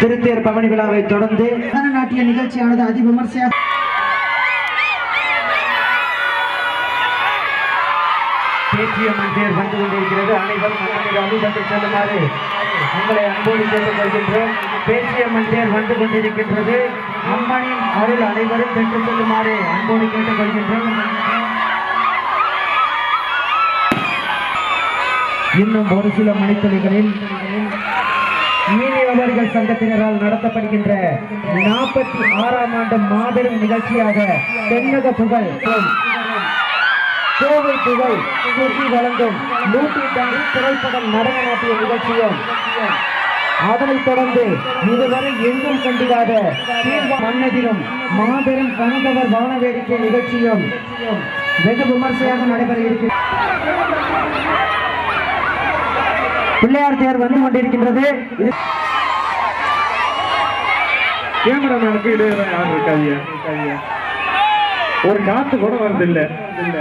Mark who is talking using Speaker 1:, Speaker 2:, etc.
Speaker 1: திருத்தேர் பவனி விழாவை தொடர்ந்து நாட்டிய நிகழ்ச்சியானது தேர் வந்து கொண்டிருக்கிறது. அனைவரும் மன்னமிகு அணிபட்டு செல்லுமாறு உங்களை அன்போடு கேட்டுக் கொள்கின்றோம் பேச்சியம்மன் தேர் வந்து கொண்டிருக்கின்றது. அம்மனின் அருள் அனைவரும் பெற்று செல்லுமாறு அன்போடு கேட்டுக் இன்னும் ஒரு சில மணித்துளிகளில் மீனவர்கள் சங்கத்தினரால் நடத்தப்படுகின்ற நாற்பத்தி ஆறாம் ஆண்டு மாபெரும் நிகழ்ச்சியாக தென்னக புகழ் கோவை புகழ் சுற்றி வழங்கும் நூற்றி டான்ஸ் திரைப்படம் நடன நாட்டிய நிகழ்ச்சியும் அதனைத் தொடர்ந்து இதுவரை எங்கும் கண்டிராத மன்னதிலும் மாபெரும் கணவர் வான வேடிக்கை நிகழ்ச்சியும் வெகு விமர்சையாக நடைபெற இருக்கிறது பிள்ளையார் தேர் வந்து கொண்டிருக்கின்றது. இது
Speaker 2: கேமராமேனுக்கு இடையில யாரும் இருக்காதியா ஒரு காத்து கூட வருது இல்லை